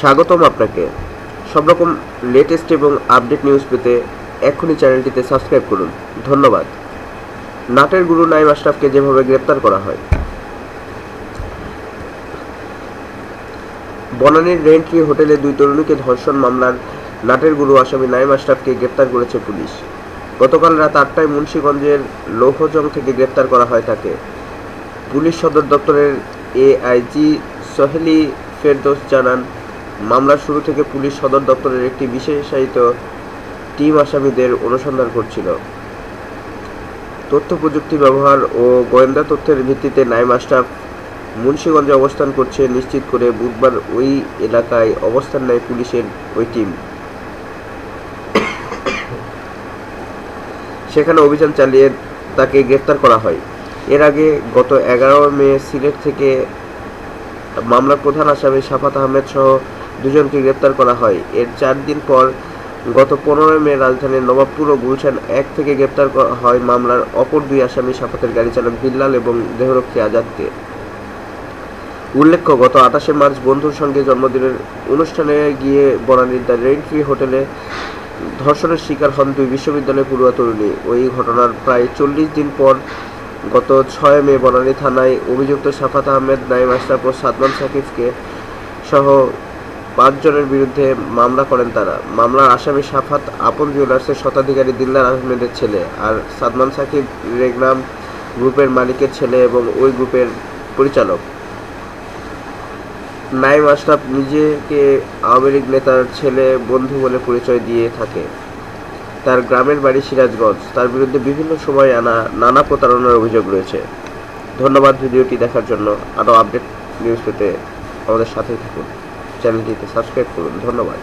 স্বাগতম আপনাকে। সব রকম লেটেস্ট এবং আপডেট নিউজ পেতে এক্ষুনি চ্যানেলটিতে সাবস্ক্রাইব করুন। ধন্যবাদ। নাটের গুরু নাইম আশরাফকে যেভাবে গ্রেপ্তার করা হয়, বনানীর রেন্ট্রি হোটেলে দুই তরুণীকে ধর্ষণ মামলার নাটের গুরু আসামি নাইম আশরাফকে গ্রেপ্তার করেছে পুলিশ। গতকাল রাত আটটায় মুন্সীগঞ্জের লৌহজং থেকে গ্রেপ্তার করা হয় তাকে। পুলিশ সদর দপ্তরের এআইজি সহেলি ফেরদৌস জানান মামলার শুরু থেকে পুলিশ সদর দপ্তরের একটি বিশেষায়িত টিম আসামিদের অনুসন্ধান করছিল। তথ্য প্রযুক্তি ব্যবহার ও গোয়েন্দা তথ্যের ভিত্তিতে নাইম আশরাফ মুন্সীগঞ্জে অবস্থান করছে নিশ্চিত করে বুধবার ওই এলাকায় অবস্থান নেয় পুলিশের ওই টিম। সেখানে অভিযান চালিয়ে তাকে গ্রেপ্তার করা হয়। এর আগে গত এগারো মে সিলেট থেকে মামলার প্রধান আসামি সাফাত আহমেদ সহ দুজনকে গ্রেপ্তার করা হয়। এর চার দিন পর গত পনেরোই মে রাজধানীর নবাবপুর ও গুলশান এক থেকে গ্রেপ্তার করা হয় মামলার অপর দুই আসামি সাফাতের গাড়ি চালক বিল্লাল এবং দেহরক্ষী আজাদকে। উল্লেখ্য, গত আঠাশে মার্চ বন্ধুর সঙ্গে জন্মদিনের অনুষ্ঠানে গিয়ে বনানীর দ্য রেন্ট্রি হোটেলে ধর্ষণের শিকার হন দুই বিশ্ববিদ্যালয়ের পড়ুয়া তরুণী। ওই ঘটনার প্রায় চল্লিশ দিন পর গত ছয় মে বনানী থানায় অভিযুক্ত সাফাত আহমেদ নাইম আশরাফ ও সাদমান সাকিবকে সহ পাঁচজনের বিরুদ্ধে মামলা করেন তারা। মামলার আসামি সাফাত আপন জুয়েলার্সের শতাধিকারী দিলদার আহমেদের ছেলে আর সাদমান সাকিব রেগনাম গ্রুপের মালিকের ছেলে এবং ওই গ্রুপের পরিচালক। নাইম আশরাফ নিজেকে আওয়ামী লীগ নেতার ছেলে, বন্ধু বলে পরিচয় দিয়ে থাকে। তার গ্রামের বাড়ি সিরাজগঞ্জ। তার বিরুদ্ধে বিভিন্ন সময় আনা নানা প্রতারণার অভিযোগ রয়েছে। ধন্যবাদ ভিডিওটি দেখার জন্য। আরও আপডেট নিউজ পেতে আমাদের সাথেই থাকুন। চ্যানেলটিতে সাবস্ক্রাইব করুন। ধন্যবাদ।